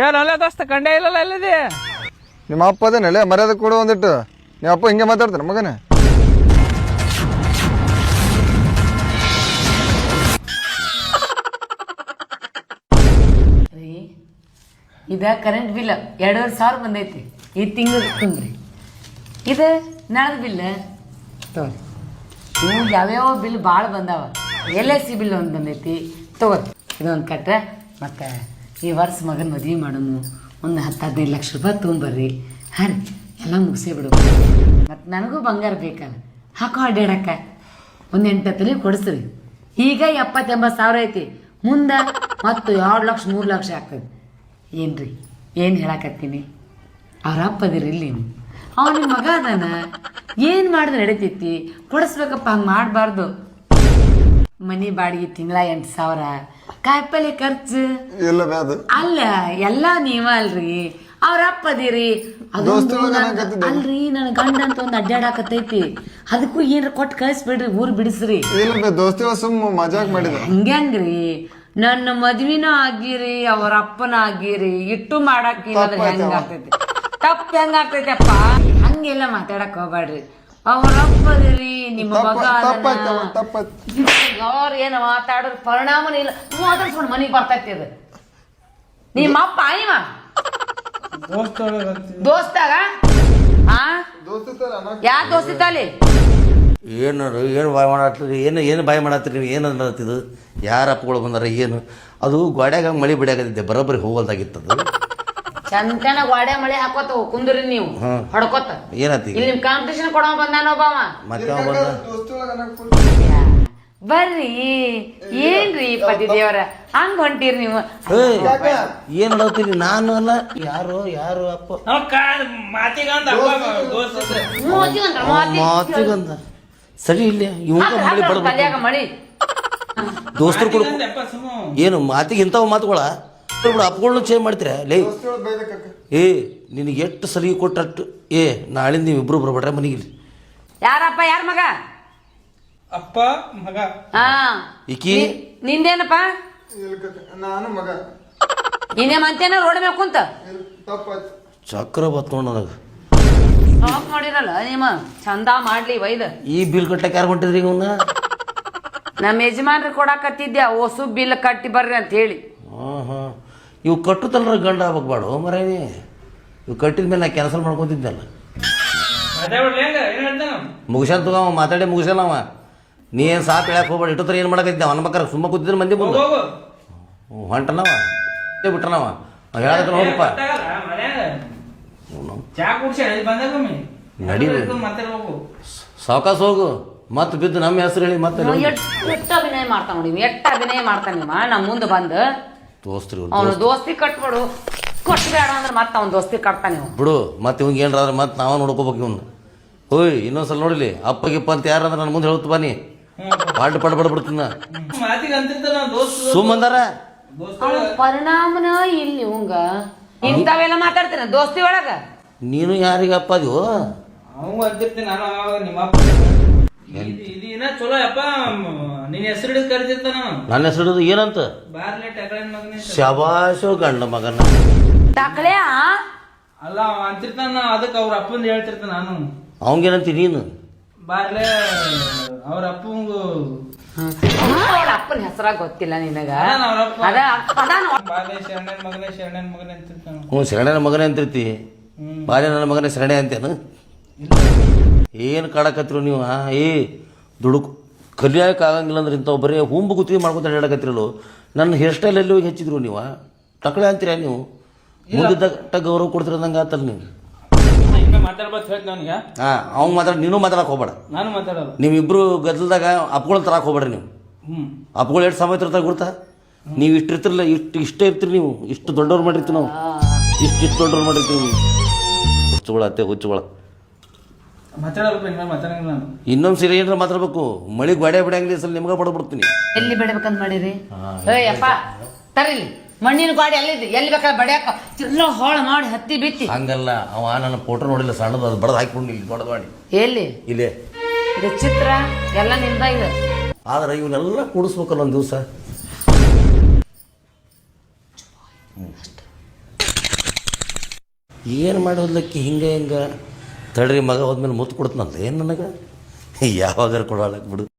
ಏನಲ್ಲ ದೋಸ್ತ ಕಂಡೇ ಇಲ್ಲಲ್ಲ ಎಲ್ಲಿದೆ ನಿಮ್ಮ ಅಪ್ಪ ಅದೇನಲ್ಲ ಮರ್ಯಾದೆ ಕೊಡು ಒಂದಿಟ್ಟು ನಿಮ್ಮ ಅಪ್ಪ ಹಿಂಗೆ ಮಾತಾಡ್ತಾನೆ ಮಗನೇ. ರೀ ಇದ ಕರೆಂಟ್ ಬಿಲ್ ಎರಡೂವರೆ ಸಾವಿರ ಬಂದೈತಿ. ಈ ತಿಂಗಳು ತುಂಬ್ರಿ. ಇದು ನಾಳೆ ಬಿಲ್ ತಗೋರಿ ಇವು ಯಾವ್ಯಾವ ಬಿಲ್ ಭಾಳ ಬಂದಾವ. ಎಲ್ ಐ ಸಿ ಬಿಲ್ ಒಂದು ಬಂದೈತಿ. ತಗೋರಿ ಇದೊಂದು ಕಟ್ರೆ ಮತ್ತು ಈ ವರ್ಷ ಮಗನ ಮದುವೆ ಮಾಡೋನು ಒಂದು ಹತ್ತು ಹದಿನೈದು ಲಕ್ಷ ರೂಪಾಯಿ ತೊಗೊಂಬರ್ರಿ. ಹಾಂ ರೀ ಎಲ್ಲ ಮುಗಿಸೇ ಬಿಡು. ಮತ್ತು ನನಗೂ ಬಂಗಾರ ಬೇಕಲ್ಲ. ಹಾಕೋ ಅಡ್ಡಾಡಕ್ಕ. ಒಂದು ಎಂಟು ತಲೆ ಕೊಡಿಸ್ರಿ. ಈಗ ಎಪ್ಪತ್ತೆಂಬತ್ತು ಸಾವಿರ ಐತಿ. ಮುಂದೆ ಮತ್ತು ಎರಡು ಲಕ್ಷ, ಮೂರು ಲಕ್ಷ ಆಗ್ತದೆ. ರೀ ಏನು ಹೇಳಕತ್ತೀನಿ? ಅವ್ರ ಅಪ್ಪದಿರಿ ಇಲ್ಲಿ ನೀವು ಅವ ಮಗ ಅದಾನ. ಏನು ಮಾಡಿದ್ರೆ ನಡೀತೈತಿ? ಕೊಡಿಸ್ಬೇಕಪ್ಪ, ಹಂಗೆ ಮಾಡಬಾರ್ದು. ಮನಿ ಬಾಡಿಗೆ ತಿಂಗಳ ಎಂಟು ಸಾವಿರ. ಕಾಯಿಪಲ್ಲೆ ಖರ್ಚು. ಇಲ್ಲ ಅಲ್ಲ ಎಲ್ಲ ನೀವ ಅಲ್ರಿ. ಅವ್ರ ಅಪ್ಪ ಅದಿರಿ. ಅದೊಂದು ನನ್-. ಅಲ್ರಿ ನನ್ನ ಗಂಡ ಅಂತ ಒಂದು ಅಡ್ಡಾಡಕತ್ತೈತಿ. ಅದಕ್ಕೂ ಏನ್ರ ಕೊಟ್ಟು ಕಳಿಸ್ಬಿಡ್ರಿ ಊರ್ ಬಿಡಿಸ್ರಿ. ಇಲ್ಲ ಬೇ ದೋಸ್ತಿಗಳ ಸುಮ್ಮ ಮಜಾಕ್ ಮಾಡಿದ. ಹಂಗ್ಯಾಂಗ್ರಿ? ನನ್ನ ಮದ್ವಿನ ಆಗಿರಿ ಅವ್ರ ಅಪ್ಪನ ಆಗಿರಿ. ಇಟ್ಟು ಮಾಡಾಕಿಲ್ಲ ಅಂದ್ರೆ ಹೆಂಗ್. ಆಗ್ತೈತಿ? ತಪ್ಪ ಹೆಂಗ ಆಗ್ತೈತಪ್ಪ? ಹಂಗೆಲ್ಲ ಮಾತಾಡಕ್ ಹೋಗ್ಬೇಡ್ರಿ ಅವ್ರ ಅಪ್ಪ ಅದಿರಿ ನಿಮ್ಮ ಮಗ ತಪ್ಪಾಯ್ತು ಅವ್ರ ಏನ ಮಾತಾಡೋದ್ ಪರಿಣಾಮನೇ ಇಲ್ಲ. ಮಾತಾಡ್ಸ್ಕೊಂಡು ಮನಿಗ್ ಬರ್ತೈತಿ ಅದು. ನಿಮ್ಮ ಅಪ್ಪ ಇವ? ದೋಸ್ತಾಗ? ಆ? ದೋಸ್ತಿ. ಯಾ ದೋಸ್ತಿತ್ತಲ್ಲಿ ಏನು ಏನು ಬಾಯ್ ಮಾಡತ್ತೀರಿ? ಏನು ಏನು ಬಾಯ್ ಮಾಡತ್ತೀರಿ ನೀವು? ಏನು ಅನ್ನತ್ತಿದ್ದು ಯಾರ ಅಪ್ಪಗಳು ಬಂದಾರ ಏನು? ಅದು ಗೋಡ್ಯಾಗ ಮಳೆ ಬಿಡಿಯಾಗದಿದ್ದೆ ಬರೋಬ್ಬರಿ ಹೋಗಲ್ದಾಗಿತ್ತದು. ಚಂತನ ಗೋಡೆ ಮಳೆ ಹಾಕೋತ ಕುಂದ್ರಿ ನೀವು. ಹ್ಮ್. ಹೊಡ್ಕೋತ. ಏನತ್ತಿ ಇಲ್ಲಿ ನಿಮ್ ಕಾಂಪಿಟೇಷನ್ ಕೊಡೋ ಬಂದಾನ ಒಬ್ಬವ. ಮತ್ತೆ ಅವ ಬಂದ? ದೋಸ್ತಿಯೊಳಗ ಬರ್ರಿ. ಏನ್ರಿ ಪತಿ ದೇವರ? ಹಂಗ ಹೊಂಟಿರಿ ನೀವು. ಏಯ್ ಏನು ನಾನು ಅಲ್ಲ ಯಾರು ಯಾರು ಅಪ್ಪ. ಮಾತಿಗಂತ ಸರಿ ಇಲ್ಲ ಇವಂಗ ಹಾಕ್ರಿ, ಮಳೆ ಹಾಕ್ರಿ, ಬಡ ಕಲ್ಯಾಗ ಮಳಿ. ದೋಸ್ತರು ಕೂಡ. ಏನು ಮಾತಿಗೆ ಇಂಥವು ಮಾತುಗಳ? ಬಿಡು ಅಪ್ಪಗಳನ್ನ ಚೇಂಜ್ ಮಾಡ್ತೀರಾ? ಲೇ ಏ ನಿನಗೆ ಎಷ್ಟು ಸಲಿಗೆ ಕೊಟ್ಟಟ್ಟು ಏ ನಾಳಿಂದ ನೀವು ಇಬ್ರು ಬರ್ಬೇಡ್ರೆ ಮನೆಗೆ ಯಾರಪ್ಪ ಯಾರ ಮಗ? ಅಪ್ಪ ಮಗ. ಹಾ. ಈಕಿ? ನಿಂದೇನಪ್ಪ. ನಾನು ಮಗ. ಇನ್ನೇ ಮಂತೇನ ರೋಡ್ ಮೇಲೆ ಕುಂತ. ಚಕ್ರ ಬತ್ ನೋಡ್ ನನಗೆ. ಸಾಕ್ ಮಾಡಿರಲ್ಲ ನಿಮ್ಮ ಚಂದ ಮಾಡ್ಲಿ ವೈದ ಈ ಬಿಲ್ ಕಟ್ಟಕ್ಕೆ ಯಾರು ಹೊಂಟಿದ್ರಿ ಇವನ್ನ ನಮ್ಮ ಯಜಮಾನ್ರಿ ಕೊಡಾಕತ್ತಿದ್ದೆ ಹೊಸ ಬಿಲ್ ಕಟ್ಟಿ ಬರ್ರಿ ಅಂತ ಹೇಳಿ. ಹಾಂ ಹಾಂ. ಇವು ಕಟ್ಟುತ್ತಲ್ರ ಗಂಡ ಆಗ್ಬೇಕು ಬಾಡು ಮರೇನಿ. ಇವು ಕಟ್ಟಿದ ಮೇಲೆ ನಾ ಕ್ಯಾನ್ಸಲ್ ಮಾಡ್ಕೊತಿದ್ದಲ್ಲ. ಮಾತಾಡ್ಲಿ ಹೆಂಗ? ಏನ್ ಹೇಳ್ತಾನ ಮುಗಿಸ್ಯಾನ ತಗೋ ಅವ ಮಾತಾಡಿ ಮುಗಿಸಲ್ಲ ಅವ. ನೀ ಏನು ಸಾಪ್ ಹೇಳಕ್ ಹೋಗ್ಬೇಡ ಇಟ್ಟತ್ರ ಏನು ಮಾಡಕೈತಿ ಅವನ ಬೇಕಾರೆ ಸುಮ್ಮ ಕೂತಿದ್ರೆ ಮಂದಿ ಬಂದು ಹೊಂಟನವ. ಬಿಟ್ಟನವ ಹೇಳಕ್ಕೆ ನೋಡಪ್ಪ. ನಡಿ. ಸಾವಕಾಶ ಹೋಗು. ಮತ್ತೆ ಬಿದ್ದು ನಮ್ಮ ಹೆಸರು ಹೇಳಿ ಮತ್ತೆ ಎಷ್ಟು ಅಭಿನಯ ಮಾಡ್ತಾನ ನೋಡಿ ಎಷ್ಟು ಅಭಿನಯ ಮಾಡ್ತಾನ ನಿಮ್ಮ ನಮ್ಮ ಮುಂದೆ ಬಂದು. ದೋಸ್ತ್ರಿ ಅವನು ದೋಸ್ತ್. ಕಟ್ಬಿಡು. ಕೊಟ್ಬೇಡ ಅಂದ್ರೆ ಮತ್ತೆ ಅವ್ನು ದೋಸ್ತಿ ಕಟ್ತಾನೆ. ಬಿಡು ಮತ್ತೆ ಇವಂಗೆ ಏನಾರ ಮತ್ತೆ ನಾವ ನೋಡ್ಕೋಬೇಕು ಇವನು. ಹೋಯ್ ಇನ್ನೊಂದ್ಸಲ ನೋಡಿಲಿ ಅಪ್ಪ ಗಿಪ್ಪ ಅಂತ ಯಾರಂದ್ರೆ ನನ್ನ ಮುಂದೆ ಹೇಳ್ತು ಬನ್ನಿ. ಪಾಡ್ ಪಡ್ ಬಿಡ್ಬಿಡ್ತೀನಿ ನಾ. ಮಾತಿಗೆ ಅಂತಿರ್ತಾನ ದೋಸ್ತ ಸುಮ್ಮಂದಾರ ಪರಿಣಾಮನ ಇಲ್ಲಿ ಇವಂಗ ಇಂಥವೆಲ್ಲ ಮಾತಾಡ್ತೀನ ದೋಸ್ತಿ ಒಳಗ? ನೀನು ಯಾರಿಗೆ ಅಪ್ಪ ಅದೀವೋ ಅವಂಗ ಅಂತಿರ್ತೀನಿ ನಾನು ಅವಾಗ ನಿಮ್ಮ ಅಪ್ಪ ಇದು- ಇದು ಇನ್ನ ಚಲೋ ಅಪ್ಪ ನಿನ್ನ ಹೆಸರು ಹಿಡಿದು ಕರಿತಿರ್ತಾನ ನನ್ನ ಹೆಸರು ಏನಂತ? ಬಾರ್ಲೆ ಟಕಳಿನ ಮಗನ ಅಂತ. ಶಬಾಶೋ ಗಂಡ ಮಗನ. ಟಕಳೆ ಅಲ್ಲ ಅವ ಅಂತಿರ್ತಾನ ಅದಕ್ಕೆ ಅವ್ರ ಅಪ್ಪಂದು ಹೇಳ್ತಿರ್ತಾನ ನಾನು. ಅವಂಗೇನಂತಿ ನೀನು? ಬಾರ್ಲೆ ಅವ್ರ ಅಪ್ಪಂಗು ಅವಳ ಅಪ್ಪನ ಹೆಸರಾಗ ಗೊತ್ತಿಲ್ಲ ನಿನಗ. ಅವ್ರ. ಅದ ಬಾರ್ಲೆ ಶರಣನ್ ಮಗನೇ ಶರಣನ್ ಮಗನೇ ಅಂತಿರ್ತಾನ. ಹ್ಞೂ ಶರಣನ ಮಗನೇ ಅಂತಿರ್ತಿ. ಬಾಲ್ಯ ನನ್ನ ಮಗನೇ ಶರಣೆ ಅಂತೇನು ಏನು ಕಾಡಕತ್ತಿರು ನೀವು ಹಾ? ಏ ದುಡುಕು. ಕಲಿಯಕ್ಕೆ ಆಗಂಗಿಲ್ಲ ಅಂದ್ರೆ ಇಂಥವು ಬರೀ ಹುಂಬು ಗುತ್ತಿಗೆ ಮಾಡ್ಕೊತ ಹೇಳಕತ್ತಿರಲು ನನ್ನ ಹೇರ್ ಸ್ಟೈಲ್ ಎಲ್ಲಿ ಹೋಗಿ ಹೆಚ್ಚಿದ್ರು ನೀವು ತಕಳೆ ಅಂತೀರಾ ನೀವು? ಮುಂದಿದ್ದ ಗೌರವ ಕೊಡ್ತೀರ ನಂಗೆ ಆತಲ್ಲ ನೀವು. ಹಾಂ ಅವ್ನು ಮಾತಾಡ ನೀನು ಮಾತಾಡಕ್ಕೆ ಹೋಗ್ಬೇಡ. ನಾನು ಮಾತಾಡಲ್ಲ ನೀವಿಬ್ರು ಗದ್ದಲ್ದಾಗ ಅಪ್ಗಳು ತರಕ್ಕೆ ಹೋಗ್ಬೇಡ್ರಿ ನೀವು. ಅಪ್ಗಳು ಎಷ್ಟು ಸಮಯ ಇರ್ತಾರೆ ಗೊತ್ತಾ ನೀವು ಇಷ್ಟು ಇರ್ತಿರಲ್ಲ ಇಷ್ಟು ಇಷ್ಟೇ ಇರ್ತೀರಿ ನೀವು. ಇಷ್ಟು ದೊಡ್ಡವ್ರು ಮಾಡಿರ್ತೀವಿ ನಾವು. ಇಷ್ಟು ಇಷ್ಟು ದೊಡ್ಡವ್ರು ಮಾಡಿರ್ತೀವಿ ಹುಚ್ಚುಗಳ ಅತ್ತೆ ಹುಚ್ಚುಗಳ ಮಾತಾಡಬೇಕು ಹಿಂಗ ಮಾತಾಡಂಗಿಲ್ಲ ನಾನು ಇನ್ನೊಂದು ಸೀರೆ ಏನಾರ ಮಾತಾಡ್ಬೇಕು? ಮಳಿ ಗೋಡೆ ಬಿಡಂಗಿಲ್ಲ ಸಲ ನಿಮ್ಗೆ ಬಡಬಿಡ್ತೀನಿ ಎಲ್ಲಿ ಬಿಡ್ಬೇಕಂತ ಮಾಡಿರಿ? ಏಯಪ್ಪ ತರಿಲಿ ಮಣ್ಣಿನ ಗಾಡಿ ಎಲ್ಲಿದೆ ಎಲ್ಲಿ ಬೇಕಾದ್ರೆ ಬಡಿಯಾಕ ಚಿಲ್ಲ ಹಾಳು ಮಾಡಿ ಹತ್ತಿ ಬಿತ್ತಿ. ಹಂಗಲ್ಲ ಅವ ನನ್ನ ಫೋಟೋ ನೋಡಿಲ್ಲ ಸಣ್ಣದು ಅದು ಬಡದು ಹಾಕಿಕೊಂಡು ಇಲ್ಲಿ ದೊಡ್ಡದು ಮಾಡಿ. ಎಲ್ಲಿ? ಇಲ್ಲೇ. ಇದು ಚಿತ್ರ ಎಲ್ಲ ನಿಂದ ಇದೆ. ಆದ್ರೆ ಇವನ್ನೆಲ್ಲ ಕೂಡಿಸ್ಬೇಕಲ್ಲ ಒಂದು ದಿವಸ. ಏನು ಮಾಡೋದ್ಲಕ್ಕಿ ಹಿಂಗೆ ಹಿಂಗೆ? ತಡ್ರಿ ಮಗ ಹೋದ್ಮೇಲೆ ಮುತ್ತು ಕೊಡ್ತನಲ್ಲ ಏನು ನನಗೆ? ಯಾವಾಗಾರ ಕೊಡೋಳಕ್ಕೆ ಬಿಡು.